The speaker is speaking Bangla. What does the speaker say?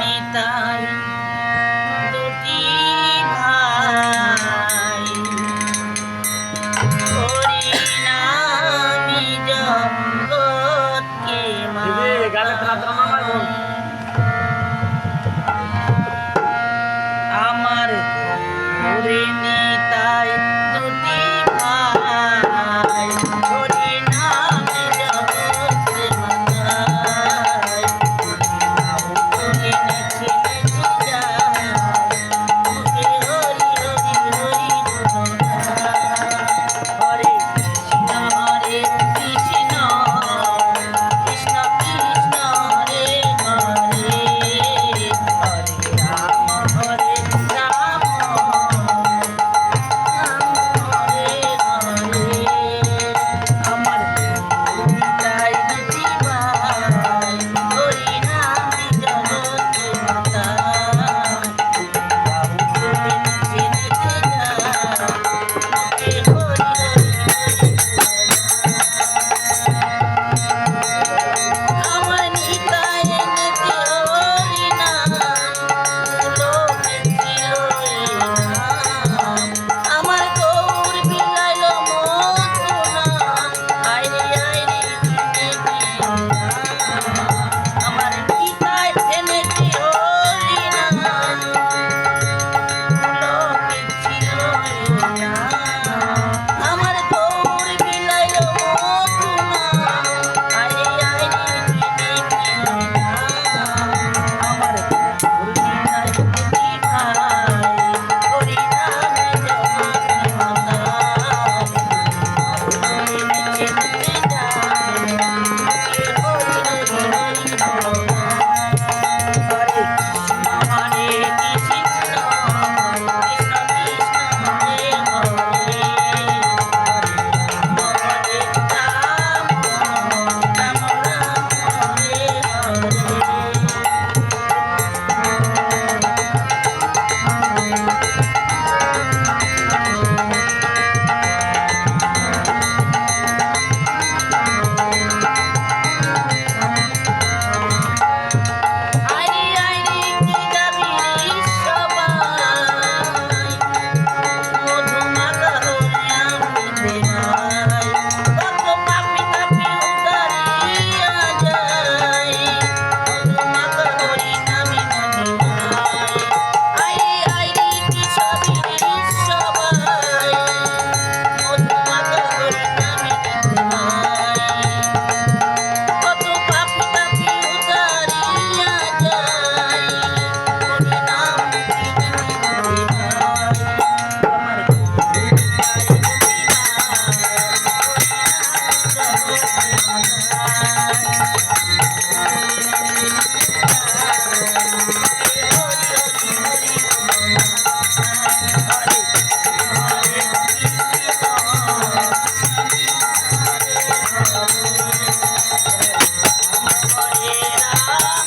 নিতাই দুটি ভাই। করি নামি জগৎকে আমার করি Oh.